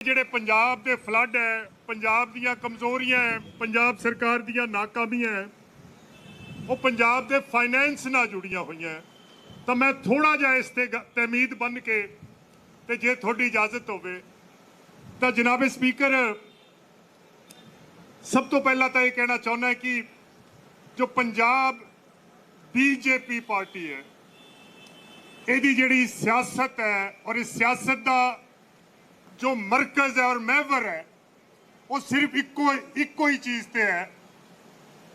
ਜਿਹੜੇ ਪੰਜਾਬ ਦੇ ਫਲੱਡ ਹੈ, ਪੰਜਾਬ ਦੀਆਂ ਕਮਜ਼ੋਰੀਆਂ ਹੈ, ਪੰਜਾਬ ਸਰਕਾਰ ਦੀਆਂ ਨਾਕਾਮੀਆਂ ਹੈ, ਉਹ ਪੰਜਾਬ ਦੇ ਫਾਈਨੈਂਸ ਨਾਲ ਜੁੜੀਆਂ ਹੋਈਆਂ ਤਾਂ ਮੈਂ ਥੋੜਾ ਜਿਹਾ ਇਸ ਤੇ ਗ- ਤਮੀਦ ਬਨ ਕੇ ਤੇ ਜੇ ਤੁਹਾਡੀ ਇਜਾਜ਼ਤ ਹੋਵੇ, ਤਾਂ ਜਨਾਬ ਸਪੀਕਰ ਸਭ ਤੋਂ ਪਹਿਲਾਂ ਤਾਂ ਇਹ ਕਹਿਣਾ ਚਾਹੁੰਦਾ ਕਿ ਜੋ ਪੰਜਾਬ ਬੀਜੇਪੀ ਪਾਰਟੀ ਹੈ, ਇਹਦੀ ਜਿਹੜੀ ਸਿਆਸਤ ਹੈ ਔਰ ਇਸ ਸਿਆਸਤ ਦਾ ਜੋ ਮਰਕਜ਼ ਹੈ ਔਰ ਮਹਿਵਰ ਹੈ ਉਹ ਸਿਰਫ ਇੱਕੋ ਇੱਕੋ ਹੀ ਚੀਜ਼ ਤੇ ਹੈ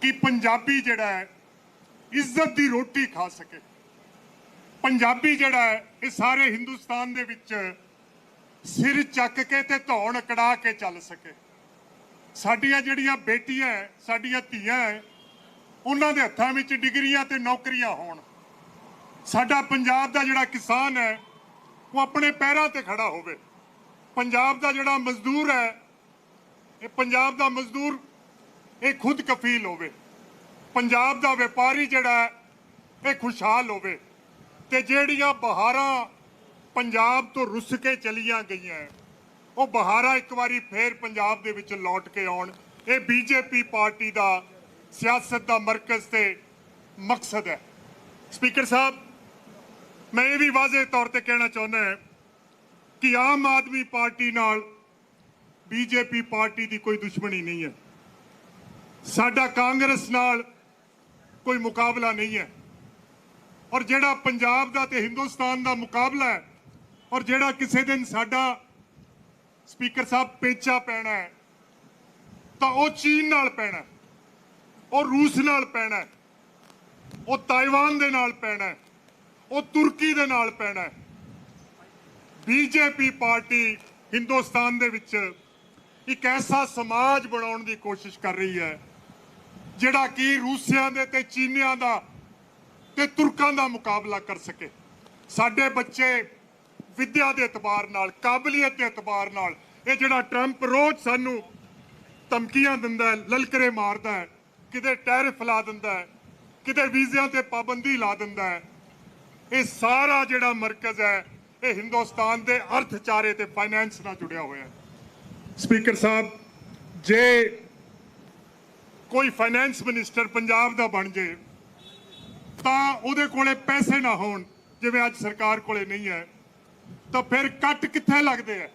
ਕਿ ਪੰਜਾਬੀ ਜਿਹੜਾ ਹੈ ਇੱਜ਼ਤ ਦੀ ਰੋਟੀ ਖਾ ਸਕੇ ਪੰਜਾਬੀ ਜਿਹੜਾ ਹੈ ਇਹ ਸਾਰੇ ਹਿੰਦੁਸਤਾਨ ਦੇ ਵਿੱਚ ਸਿਰ ਚੱਕ ਕੇ ਤੇ ਧੌਣ ਕੜਾ ਕੇ ਚੱਲ ਸਕੇ ਸਾਡੀਆਂ ਜਿਹੜੀਆਂ ਬੇਟੀਆਂ ਹੈ, ਸਾਡੀਆਂ ਧੀਆਂ ਹੈ, ਉਹਨਾਂ ਦੇ ਹੱਥਾਂ ਵਿੱਚ ਡਿਗਰੀਆਂ ਤੇ ਨੌਕਰੀਆਂ ਹੋਣ ਸਾਡਾ ਪੰਜਾਬ ਦਾ ਜਿਹੜਾ ਕਿਸਾਨ ਹੈ ਉਹ ਆਪਣੇ ਪੈਰਾਂ ਤੇ ਖੜਾ ਹੋਵੇ ਪੰਜਾਬ ਦਾ ਜਿਹੜਾ ਮਜ਼ਦੂਰ ਹੈ, ਇਹ ਪੰਜਾਬ ਦਾ ਮਜ਼ਦੂਰ, ਇਹ ਖੁਦ ਕਫੀਲ ਹੋਵੇ। ਪੰਜਾਬ ਦਾ ਵਪਾਰੀ ਜਿਹੜਾ ਹੈ, ਇਹ ਖੁਸ਼ਹਾਲ ਹੋਵੇ। ਤੇ ਜਿਹੜੀਆਂ ਬਹਾਰਾਂ ਪੰਜਾਬ ਤੋਂ ਰੁੱਸ ਕੇ ਚਲੀਆਂ ਗਈਆਂ ਉਹ ਬਹਾਰਾਂ ਇੱਕ ਵਾਰੀ ਫੇਰ ਪੰਜਾਬ ਦੇ ਵਿੱਚ ਲੌਟ ਕੇ ਆਉਣ। ਇਹ ਬੀਜੇਪੀ ਪਾਰਟੀ ਦਾ ਸਿਆਸਤ ਦਾ ਮਰਕਜ਼ ਤੇ ਮਕਸਦ ਹੈ। ਸਪੀਕਰ ਸਾਹਿਬ, ਮੈਂ ਇਹ ਵੀ ਵਾਜ਼ੇ ਤੌਰ ਤੇ ਕਹਿਣਾ ਚਾਹੁੰਦਾ ਹਾਂ ਕਿ ਆਮ ਆਦਮੀ ਪਾਰਟੀ ਨਾਲ ਬੀਜੇਪੀ ਪਾਰਟੀ ਦੀ ਕੋਈ ਦੁਸ਼ਮਣੀ ਨਹੀਂ ਹੈ। ਸਾਡਾ ਕਾਂਗਰਸ ਨਾਲ ਕੋਈ ਮੁਕਾਬਲਾ ਨਹੀਂ ਹੈ। ਔਰ ਜਿਹੜਾ ਪੰਜਾਬ ਦਾ ਤੇ ਹਿੰਦੁਸਤਾਨ ਦਾ ਮੁਕਾਬਲਾ ਹੈ, ਔਰ ਜਿਹੜਾ ਕਿਸੇ ਦਿਨ ਸਾਡਾ ਸਪੀਕਰ ਸਾਹਿਬ ਪੇਚਾ ਪੈਣਾ ਹੈ, ਤਾਂ ਉਹ ਚੀਨ ਨਾਲ ਪੈਣਾ ਉਹ ਰੂਸ ਨਾਲ ਪੈਣਾ ਉਹ ਤਾਈਵਾਨ ਦੇ ਨਾਲ ਪੈਣਾ ਉਹ ਤੁਰਕੀ ਦੇ ਨਾਲ ਪੈਣਾ ਬੀਜੇਪੀ ਪਾਰਟੀ ਹਿੰਦੁਸਤਾਨ ਦੇ ਵਿੱਚ ਇੱਕ ਐਸਾ ਸਮਾਜ ਬਣਾਉਣ ਦੀ ਕੋਸ਼ਿਸ਼ ਕਰ ਰਹੀ ਹੈ, ਜਿਹੜਾ ਕਿ ਰੂਸੀਆਂ ਦੇ ਤੇ ਚੀਨੀਆਂ ਦਾ ਤੇ ਤੁਰਕਾਂ ਦਾ ਮੁਕਾਬਲਾ ਕਰ ਸਕੇ। ਸਾਡੇ ਬੱਚੇ ਵਿੱਦਿਆ ਦੇ ਇਤਬਾਰ ਨਾਲ, ਕਾਬਲੀਅਤ ਦੇ ਇਤਬਾਰ ਨਾਲ, ਇਹ ਜਿਹੜਾ ਟਰੰਪ ਰੋਜ਼ ਸਾਨੂੰ ਧਮਕੀਆਂ ਦਿੰਦਾ ਹੈ, ਲਲਕਰੇ ਮਾਰਦਾ ਹੈ, ਕਿਤੇ ਟੈਰਿਫ ਲਾ ਦਿੰਦਾ ਹੈ, ਕਿਤੇ ਵੀਜ਼ਿਆਂ ਤੇ ਪਾਬੰਦੀ ਲਾ ਦਿੰਦਾ ਹੈ, ਇਹ ਸਾਰਾ ਜਿਹੜਾ ਮਰਕਜ਼ ਹੈ ਇਹ ਹਿੰਦੁਸਤਾਨ ਦੇ ਅਰਥਚਾਰੇ ਤੇ ਫਾਈਨੈਂਸ ਨਾਲ ਜੁੜਿਆ ਹੋਇਆ ਹੈ। ਸਪੀਕਰ ਸਾਹਿਬ, ਜੇ ਕੋਈ ਫਾਈਨੈਂਸ ਮਿਨਿਸਟਰ ਪੰਜਾਬ ਦਾ ਬਣ ਜੇ, ਤਾਂ ਉਹਦੇ ਕੋਲੇ ਪੈਸੇ ਨਾ ਹੋਣ, ਜਿਵੇਂ ਅੱਜ ਸਰਕਾਰ ਕੋਲੇ ਨਹੀਂ ਹੈ, ਤਾਂ ਫਿਰ ਕੱਟ ਕਿੱਥੇ ਲੱਗਦੇ ਆ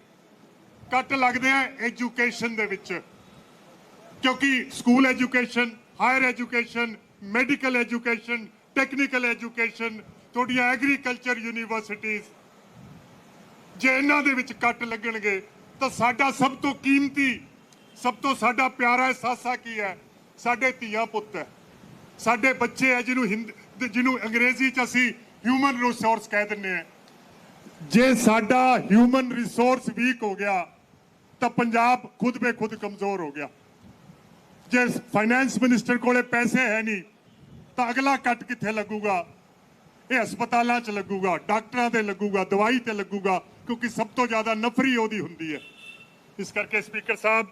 ਕੱਟ ਲੱਗਦੇ ਆ ਐਜੂਕੇਸ਼ਨ ਦੇ ਵਿੱਚ, ਕਿਉਂਕਿ school education higher education medical education technical education ਤੁਹਾਡੀਆਂ ਐਗਰੀਕਲਚਰ ਯੂਨੀਵਰਸਿਟੀਆਂ ਜੇ ਇਹਨਾਂ ਦੇ ਵਿੱਚ ਕੱਟ ਲੱਗਣਗੇ, ਤਾਂ ਸਾਡਾ ਸਭ ਤੋਂ ਕੀਮਤੀ, ਸਭ ਤੋਂ ਸਾਡਾ ਪਿਆਰਾ ਅਹਿਸਾਸਾ ਕੀ ਹੈ? ਸਾਡੇ ਧੀਆਂ ਪੁੱਤ ਹੈ। ਸਾਡੇ ਬੱਚੇ ਹੈ ਜਿਹਨੂੰ ਹਿੰਦ ਜਿਹਨੂੰ ਅੰਗਰੇਜ਼ੀ ਚ ਅਸੀਂ ਹਿਊਮਨ ਰਿਸੋਰਸ ਕਹਿ ਦਿੰਦੇ ਆ ਜੇ ਸਾਡਾ ਹਿਊਮਨ ਰਿਸੋਰਸ ਵੀਕ ਹੋ ਗਿਆ, ਤਾਂ ਪੰਜਾਬ ਖੁਦ ਬੇ ਖੁਦ ਕਮਜ਼ੋਰ ਹੋ ਗਿਆ। ਜੇ ਫਾਈਨੈਂਸ ਮਿਨਿਸਟਰ ਕੋਲੇ ਪੈਸੇ ਹੈ ਨਹੀਂ, ਤਾਂ ਅਗਲਾ ਕੱਟ ਕਿੱਥੇ ਲੱਗੂਗਾ? ਇਹ ਹਸਪਤਾਲਾਂ 'ਚ ਲੱਗੂਗਾ, ਡਾਕਟਰਾਂ ਤੇ ਲੱਗੂਗਾ, ਦਵਾਈ ਤੇ ਲੱਗੂਗਾ। ਕਿਉਂਕਿ ਸਭ ਤੋਂ ਜ਼ਿਆਦਾ ਨਫਰੀ ਉਹਦੀ ਹੁੰਦੀ ਹੈ ਇਸ ਕਰਕੇ ਸਪੀਕਰ ਸਾਹਿਬ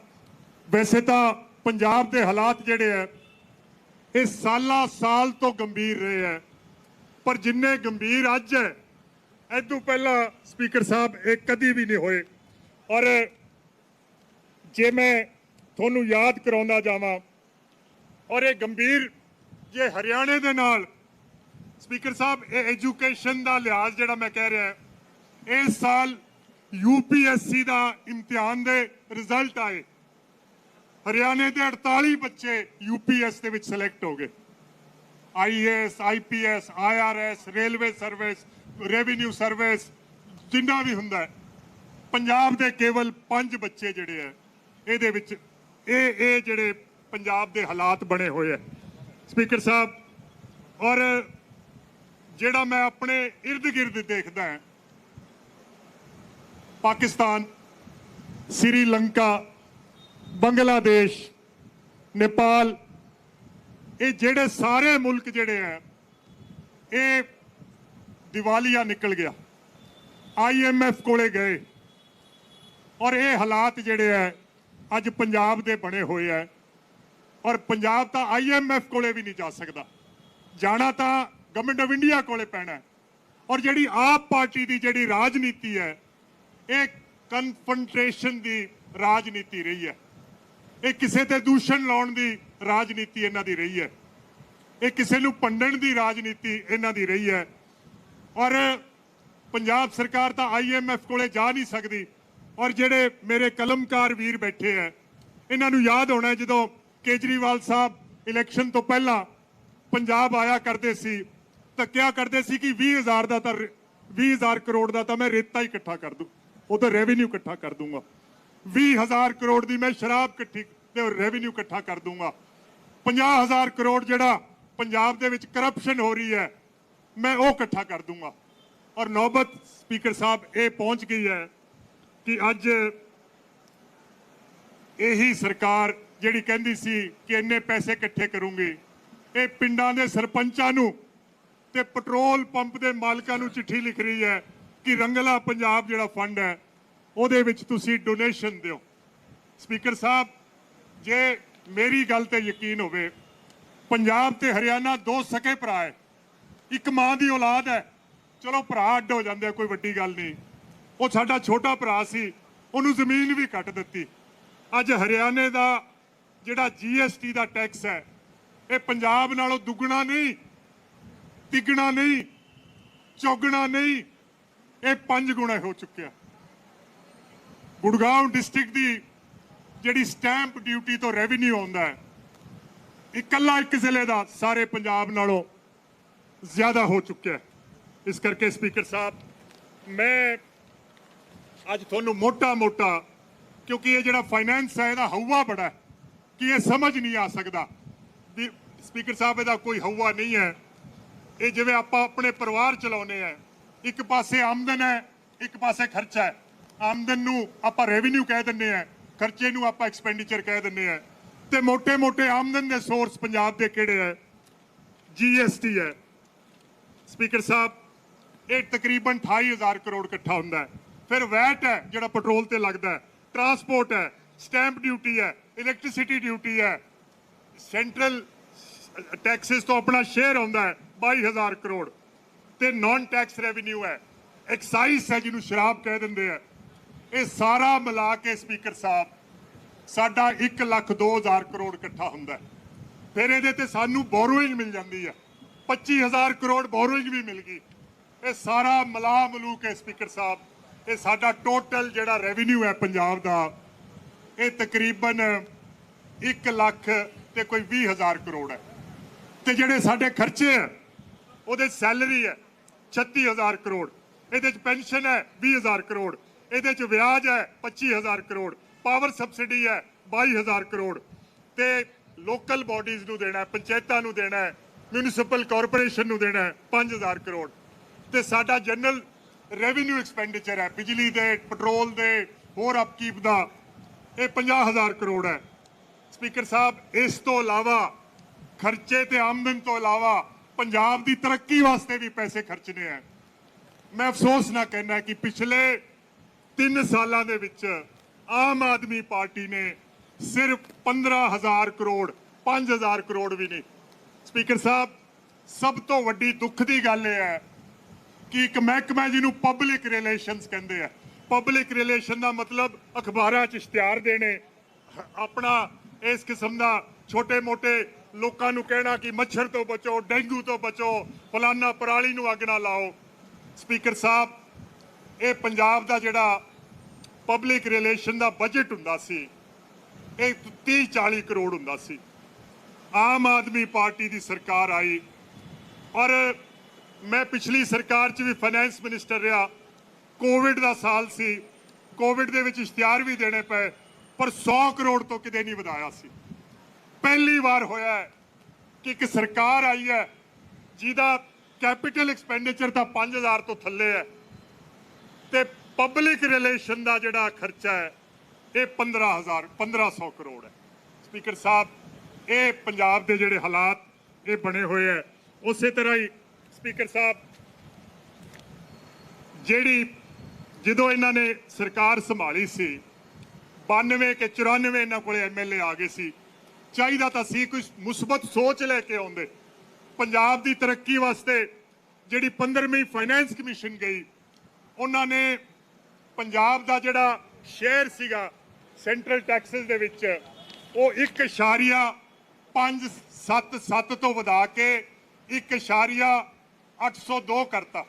ਵੈਸੇ ਤਾਂ ਪੰਜਾਬ ਦੇ ਹਾਲਾਤ ਜਿਹੜੇ ਹੈ ਇਹ ਸਾਲਾਂ ਸਾਲ ਤੋਂ ਗੰਭੀਰ ਰਹੇ ਹੈ ਪਰ ਜਿੰਨੇ ਗੰਭੀਰ ਅੱਜ ਹੈ ਐਦੋਂ ਪਹਿਲਾਂ ਸਪੀਕਰ ਸਾਹਿਬ ਇਹ ਕਦੀ ਵੀ ਨਹੀਂ ਹੋਏ ਔਰ ਜੇ ਮੈਂ ਤੁਹਾਨੂੰ ਯਾਦ ਕਰਾਉਂਦਾ ਜਾਵਾਂ ਔਰ ਇਹ ਗੰਭੀਰ ਜੇ ਹਰਿਆਣੇ ਦੇ ਨਾਲ ਸਪੀਕਰ ਸਾਹਿਬ ਇਹ ਐਜੂਕੇਸ਼ਨ ਦਾ ਲਿਹਾਜ਼ ਜਿਹੜਾ ਮੈਂ ਕਹਿ ਰਿਹਾ ਇਸ ਸਾਲ ਯੂਪੀਐਸਸੀ ਦਾ ਇਮਤਿਹਾਨ ਦੇ ਰਿਜ਼ਲਟ ਆਏ। ਹਰਿਆਣੇ ਦੇ 48 ਬੱਚੇ ਯੂਪੀਐਸ ਦੇ ਵਿੱਚ ਸਿਲੈਕਟ ਹੋ ਗਏ। IAS IPS IRS railway service revenue service ਜਿੰਨਾ ਵੀ ਹੁੰਦਾ ਪੰਜਾਬ ਦੇ ਕੇਵਲ 5 ਬੱਚੇ ਜਿਹੜੇ ਆ ਇਹਦੇ ਵਿੱਚ ਇਹ ਇਹ ਜਿਹੜੇ ਪੰਜਾਬ ਦੇ ਹਾਲਾਤ ਬਣੇ ਹੋਏ ਆ ਸਪੀਕਰ ਸਾਹਿਬ, ਔਰ ਜਿਹੜਾ ਮੈਂ ਆਪਣੇ ird ਗਿਰਦ ਦੇਖਦਾ ਹਾਂ ਪਾਕਿਸਤਾਨ ਸ੍ਰੀਲੰਕਾ ਬੰਗਲਾਦੇਸ਼, ਨੇਪਾਲ, ਇਹ ਜਿਹੜੇ ਸਾਰੇ ਮੁਲਕ ਜਿਹੜੇ ਆ ਇਹ ਦੀਵਾਲੀਆ ਨਿਕਲ ਗਿਆ। ਆਈਐਮਐਫ ਕੋਲੇ ਗਏ। ਔਰ ਇਹ ਹਾਲਾਤ ਜਿਹੜੇ ਆ ਅੱਜ ਪੰਜਾਬ ਦੇ ਬਣੇ ਹੋਏ ਆ ਔਰ ਪੰਜਾਬ ਤਾਂ ਆਈਐਮਐਫ ਕੋਲੇ ਵੀ ਨਹੀਂ ਜਾ ਸਕਦਾ। ਜਾਣਾ ਤਾਂ ਗਵਰਨਮੈਂਟ ਆਫ ਇੰਡੀਆ ਕੋਲੇ ਪੈਣਾ ਔਰ ਜਿਹੜੀ ਆਪ ਪਾਰਟੀ ਦੀ ਜਿਹੜੀ ਰਾਜਨੀਤੀ ਹੈ ਇਹ ਕਨਫਰੰਟੇਸ਼ਨ ਦੀ ਰਾਜਨੀਤੀ ਰਹੀ ਹੈ ਇਹ ਕਿਸੇ ਤੇ ਦੂਸ਼ਣ ਲਾਉਣ ਦੀ ਰਾਜਨੀਤੀ ਇਹਨਾਂ ਦੀ ਰਹੀ ਹੈ ਇਹ ਕਿਸੇ ਨੂੰ ਪੰਡਣ ਦੀ ਰਾਜਨੀਤੀ ਇਹਨਾਂ ਦੀ ਰਹੀ ਹੈ ਔਰ ਪੰਜਾਬ ਸਰਕਾਰ ਤਾਂ ਆਈਐਮਐਫ ਕੋਲੇ ਜਾ ਨਹੀਂ ਸਕਦੀ ਔਰ ਜਿਹੜੇ ਮੇਰੇ ਕਲਮਕਾਰ ਵੀਰ ਬੈਠੇ ਹੈ ਇਹਨਾਂ ਨੂੰ ਯਾਦ ਹੋਣਾ ਜਦੋਂ ਕੇਜਰੀਵਾਲ ਸਾਹਿਬ ਇਲੈਕਸ਼ਨ ਤੋਂ ਪਹਿਲਾਂ ਪੰਜਾਬ ਆਇਆ ਕਰਦੇ ਸੀ ਤਾਂ ਕਿਹਾ ਕਰਦੇ ਸੀ ਕਿ 20000 ਦਾ ਤਾਂ 20000 ਕਰੋੜ ਦਾ ਤਾਂ ਮੈਂ ਰੇਤਾ ਹੀ ਇਕੱਠਾ ਕਰ ਦੂੰ ਉਹ ਤਾਂ ਰੈਵਨਿਊ ਇਕੱਠਾ ਕਰ ਦੂੰਗਾ। 20000 ਕਰੋੜ ਦੀ ਮੈਂ ਸ਼ਰਾਬ ਇਕੱਠੀ ਤੇ ਰੈਵਨਿਊ ਇਕੱਠਾ ਕਰ ਦੂੰਗਾ। 50000 ਕਰੋੜ ਜਿਹੜਾ ਪੰਜਾਬ ਦੇ ਵਿੱਚ ਕਰਪਸ਼ਨ ਹੋ ਰਹੀ ਹੈ, ਮੈਂ ਉਹ ਇਕੱਠਾ ਕਰ ਦੂੰਗਾ। ਔਰ ਨੌਬਤ ਸਪੀਕਰ ਸਾਹਿਬ, ਇਹ ਪਹੁੰਚ ਗਈ ਹੈ ਕਿ ਅੱਜ ਇਹੀ ਸਰਕਾਰ ਜਿਹੜੀ ਕਹਿੰਦੀ ਸੀ ਕਿ ਇੰਨੇ ਪੈਸੇ ਇਕੱਠੇ ਕਰੂੰਗੀ, ਇਹ ਪਿੰਡਾਂ ਦੇ ਸਰਪੰਚਾਂ ਨੂੰ ਤੇ ਪੈਟਰੋਲ ਪੰਪ ਦੇ ਮਾਲਕਾਂ ਨੂੰ ਚਿੱਠੀ ਲਿਖ ਰਹੀ ਹੈ ਕਿ ਰੰਗਲਾ ਪੰਜਾਬ ਜਿਹੜਾ ਫੰਡ ਹੈ, ਉਹਦੇ ਵਿੱਚ ਤੁਸੀਂ ਡੋਨੇਸ਼ਨ ਦਿਓ। ਸਪੀਕਰ ਸਾਹਿਬ, ਜੇ ਮੇਰੀ ਗੱਲ ਤੇ ਯਕੀਨ ਹੋਵੇ, ਪੰਜਾਬ ਤੇ ਹਰਿਆਣਾ ਦੋ ਸਕੇ ਭਰਾ ਹੈ। ਇੱਕ ਮਾਂ ਦੀ ਔਲਾਦ ਹੈ। ਚਲੋ ਭਰਾ ਅੱਡ ਹੋ ਜਾਂਦੇ ਕੋਈ ਵੱਡੀ ਗੱਲ ਨਹੀਂ। ਉਹ ਸਾਡਾ ਛੋਟਾ ਭਰਾ ਸੀ, ਉਹਨੂੰ ਜ਼ਮੀਨ ਵੀ ਕੱਟ ਦਿੱਤੀ। ਅੱਜ ਹਰਿਆਣੇ ਦਾ ਜਿਹੜਾ ਜੀਐਸਟੀ ਦਾ ਟੈਕਸ ਹੈ, ਇਹ ਪੰਜਾਬ ਨਾਲੋਂ ਦੁੱਗਣਾ ਨਹੀਂ, ਤਿੱਗਣਾ ਨਹੀਂ, ਚੌਗਣਾ ਨਹੀਂ ਇਹ ਪੰਜ ਗੁਣਾ ਹੋ ਚੁੱਕਿਆ। ਗੁੜਗਾਉਂ ਡਿਸਟ੍ਰਿਕਟ ਦੀ ਜਿਹੜੀ ਸਟੈਂਪ ਡਿਊਟੀ ਤੋਂ ਰੈਵਨਿਊ ਆਉਂਦਾ ਹੈ, ਇਕੱਲਾ ਇੱਕ ਜ਼ਿਲ੍ਹੇ ਦਾ ਸਾਰੇ ਪੰਜਾਬ ਨਾਲੋਂ ਜ਼ਿਆਦਾ ਹੋ ਚੁੱਕਿਆ ਇਸ ਕਰਕੇ ਸਪੀਕਰ ਸਾਹਿਬ, ਮੈਂ ਅੱਜ ਤੁਹਾਨੂੰ ਮੋਟਾ ਮੋਟਾ ਕਿਉਂਕਿ ਇਹ ਜਿਹੜਾ ਫਾਈਨੈਂਸ ਹੈ, ਇਹਦਾ ਹਊਆ ਬੜਾ ਹੈ ਕਿ ਇਹ ਸਮਝ ਨਹੀਂ ਆ ਸਕਦਾ ਵੀ ਸਪੀਕਰ ਸਾਹਿਬ, ਇਹਦਾ ਕੋਈ ਹਊਆ ਨਹੀਂ ਹੈ। ਇਹ ਜਿਵੇਂ ਆਪਾਂ ਆਪਣੇ ਪਰਿਵਾਰ ਚਲਾਉਨੇ ਆ ਇੱਕ ਪਾਸੇ ਆਮਦਨ ਹੈ, ਇੱਕ ਪਾਸੇ ਖਰਚਾ ਹੈ। ਆਮਦਨ ਨੂੰ ਆਪਾਂ ਰੈਵਨਿਊ ਕਹਿ ਦਿੰਦੇ ਆ ਖਰਚੇ ਨੂੰ ਆਪਾਂ ਐਕਸਪੈਂਡੀਚਰ ਕਹਿ ਦਿੰਦੇ ਆ ਤੇ ਮੋٹے-ਮੋٹے ਆਮਦਨ ਦੇ ਸੋਰਸ ਪੰਜਾਬ ਦੇ ਕਿਹੜੇ ਆ ਜੀਐਸਟੀ ਹੈ। ਸਪੀਕਰ ਸਾਹਿਬ, ਇਹ ਤਕਰੀਬਨ 28000 ਕਰੋੜ ਇਕੱਠਾ ਹੁੰਦਾ ਫਿਰ ਵੈਟ ਹੈ, ਜਿਹੜਾ ਪੈਟਰੋਲ ਤੇ ਲੱਗਦਾ ਹੈ। ਟਰਾਂਸਪੋਰਟ ਹੈ ਸਟੈਂਪ ਡਿਊਟੀ ਹੈ ਇਲੈਕਟ੍ਰਿਸਿਟੀ ਡਿਊਟੀ ਹੈ। ਸੈਂਟਰਲ ਟੈਕਸਿਸ ਤੋਂ ਆਪਣਾ ਸ਼ੇਅਰ ਹੁੰਦਾ ਹੈ 22000 ਕਰੋੜ। ਤੇ ਨਾਨ ਟੈਕਸ ਰੈਵਨਿਊ ਹੈ। ਐਕਸਾਈਜ਼ ਹੈ ਜਿਹਨੂੰ ਸ਼ਰਾਬ ਕਹਿ ਦਿੰਦੇ ਆ। ਇਹ ਸਾਰਾ ਮਿਲਾ ਕੇ ਸਪੀਕਰ ਸਾਹਿਬ, ਸਾਡਾ 1 ਲੱਖ 2000 ਕਰੋੜ ਇਕੱਠਾ ਹੁੰਦਾ ਫਿਰ ਇਹਦੇ ਤੇ ਸਾਨੂੰ ਬੋਰੋਇੰਗ ਮਿਲ ਜਾਂਦੀ ਹੈ। 25000 ਕਰੋੜ ਬੋਰੋਇੰਗ ਵੀ ਮਿਲ ਗਈ। ਇਹ ਸਾਰਾ ਮਿਲਾ ਮਲੂ ਕੇ ਸਪੀਕਰ ਸਾਹਿਬ, ਇਹ ਸਾਡਾ ਟੋਟਲ ਜਿਹੜਾ ਰੈਵਨਿਊ ਹੈ ਪੰਜਾਬ ਦਾ, ਇਹ ਤਕਰੀਬਨ 1 ਲੱਖ ਤੇ ਕੋਈ 20000 ਕਰੋੜ ਹੈ। ਤੇ ਜਿਹੜੇ ਸਾਡੇ ਖਰਚੇ ਹੈ, ਉਹਦੇ ਸੈਲਰੀ ਹੈ 36000 ਕਰੋੜ। ਇਹਦੇ ਚ ਪੈਨਸ਼ਨ ਹੈ 20000 ਕਰੋੜ। ਇਹਦੇ ਚ ਵਿਆਜ ਹੈ 25000 ਕਰੋੜ। ਪਾਵਰ ਸਬਸਿਡੀ ਹੈ 22000 ਕਰੋੜ। ਤੇ ਲੋਕਲ ਬਾਡੀਜ਼ ਨੂੰ ਦੇਣਾ ਹੈ, ਪੰਚਾਇਤਾਂ ਨੂੰ ਦੇਣਾ ਹੈ ਮਿਊਨਿਸਪਲ ਕਾਰਪੋਰੇਸ਼ਨ ਨੂੰ ਦੇਣਾ ਹੈ 5000 ਕਰੋੜ। ਤੇ ਸਾਡਾ ਜਨਰਲ ਰੈਵਨਿਊ ਐਕਸਪੈਂਡੀਚਰ ਹੈ, ਬਿਜਲੀ ਦੇ, ਪੈਟਰੋਲ ਦੇ, ਹੋਰ ਅਪਕੀਪ ਦਾ, ਇਹ 50000 ਕਰੋੜ ਹੈ। ਸਪੀਕਰ ਸਾਹਿਬ, ਇਸ ਤੋਂ ਇਲਾਵਾ ਖਰਚੇ ਤੇ ਆਮਦਨ ਤੋਂ ਇਲਾਵਾ ਪੰਜਾਬ ਦੀ ਤਰੱਕੀ ਵਾਸਤੇ ਵੀ ਪੈਸੇ ਖਰਚਨੇ ਹੈ ਮੈਂ ਅਫਸੋਸ ਨਾ ਕਹਿਣਾ ਕਿ ਪਿਛਲੇ 3 ਸਾਲਾਂ ਦੇ ਵਿੱਚ ਆਮ ਆਦਮੀ ਪਾਰਟੀ ਨੇ ਸਿਰਫ 15000 ਕਰੋੜ 5000 ਕਰੋੜ ਵੀ ਨਹੀਂ। ਸਪੀਕਰ ਸਾਹਿਬ, ਸਭ ਤੋਂ ਵੱਡੀ ਦੁੱਖ ਦੀ ਗੱਲ ਇਹ ਹੈ ਕਿ ਇੱਕ ਮਹਿਕਮਾ ਜਿਹਨੂੰ ਪਬਲਿਕ ਰਿਲੇਸ਼ਨਸ ਕਹਿੰਦੇ ਆ। ਪਬਲਿਕ ਰਿਲੇਸ਼ਨ ਦਾ ਮਤਲਬ ਅਖਬਾਰਾਂ 'ਚ ਇਸ਼ਤਿਹਾਰ ਦੇਣੇ, ਆਪਣਾ ਇਸ ਕਿਸਮ ਦਾ ਛੋਟੇ-ਮੋਟੇ ਲੋਕਾਂ ਨੂੰ ਕਹਿਣਾ ਕਿ ਮੱਛਰ ਤੋਂ ਬਚੋ, ਡੇਂਗੂ ਤੋਂ ਬਚੋ, ਫਲਾਨਾ ਪਰਾਲੀ ਨੂੰ ਅੱਗ ਨਾ ਲਾਓ। ਸਪੀਕਰ ਸਾਹਿਬ, ਇਹ ਪੰਜਾਬ ਦਾ ਜਿਹੜਾ ਪਬਲਿਕ ਰਿਲੇਸ਼ਨ ਦਾ ਬਜਟ ਹੁੰਦਾ ਸੀ, ਇਹ 30 40 ਕਰੋੜ ਹੁੰਦਾ ਸੀ। ਆਮ ਆਦਮੀ ਪਾਰਟੀ ਦੀ ਸਰਕਾਰ ਆਈ। ਔਰ ਮੈਂ ਪਿਛਲੀ ਸਰਕਾਰ 'ਚ ਵੀ ਫਾਈਨੈਂਸ ਮਿਨਿਸਟਰ ਰਿਹਾ। ਕੋਵਿਡ ਦਾ ਸਾਲ ਸੀ। ਕੋਵਿਡ ਦੇ ਵਿੱਚ ਇਸ਼ਤਿਹਾਰ ਵੀ ਦੇਣੇ ਪਏ, ਪਰ 100 ਕਰੋੜ ਤੋਂ ਕਿਤੇ ਨਹੀਂ ਵਧਾਇਆ ਸੀ। ਪਹਿਲੀ ਵਾਰ ਹੋਇਆ ਹੈ ਕਿ ਇੱਕ ਸਰਕਾਰ ਆਈ ਹੈ ਜਿਹਦਾ ਕੈਪੀਟਲ ਐਕਸਪੈਂਡੀਚਰ ਤਾਂ 5000 ਤੋਂ ਥੱਲੇ ਹੈ ਤੇ ਪਬਲਿਕ ਰਿਲੇਸ਼ਨ ਦਾ ਜਿਹੜਾ ਖਰਚਾ ਹੈ, ਇਹ 15000 1500 ਕਰੋੜ ਹੈ। ਸਪੀਕਰ ਸਾਹਿਬ, ਇਹ ਪੰਜਾਬ ਦੇ ਜਿਹੜੇ ਹਾਲਾਤ, ਇਹ ਬਣੇ ਹੋਏ ਹੈ। ਉਸੇ ਤਰ੍ਹਾਂ ਹੀ ਸਪੀਕਰ ਸਾਹਿਬ, ਜਿਹੜੀ ਜਦੋਂ ਇਹਨਾਂ ਨੇ ਸਰਕਾਰ ਸੰਭਾਲੀ ਸੀ 92 ਕੇ 94 ਇਹਨਾਂ ਕੋਲੇ ਐਮਐਲਏ ਆ ਗਏ ਸੀ ਚਾਹੀਦਾ ਤਾਂ ਸੀ ਕੁਝ ਮੁਸਬਤ ਸੋਚ ਲੈ ਕੇ ਆਉਂਦੇ। ਪੰਜਾਬ ਦੀ ਤਰੱਕੀ ਵਾਸਤੇ ਜਿਹੜੀ 15ਵੀਂ ਫਾਈਨੈਂਸ ਕਮਿਸ਼ਨ ਗਈ, ਉਹਨਾਂ ਨੇ ਪੰਜਾਬ ਦਾ ਜਿਹੜਾ ਸ਼ੇਅਰ ਸੀਗਾ ਸੈਂਟਰਲ ਟੈਕਸਸ ਦੇ ਵਿੱਚ, ਉਹ 1.577 ਤੋਂ ਵਧਾ ਕੇ 1.802 ਕਰਤਾ।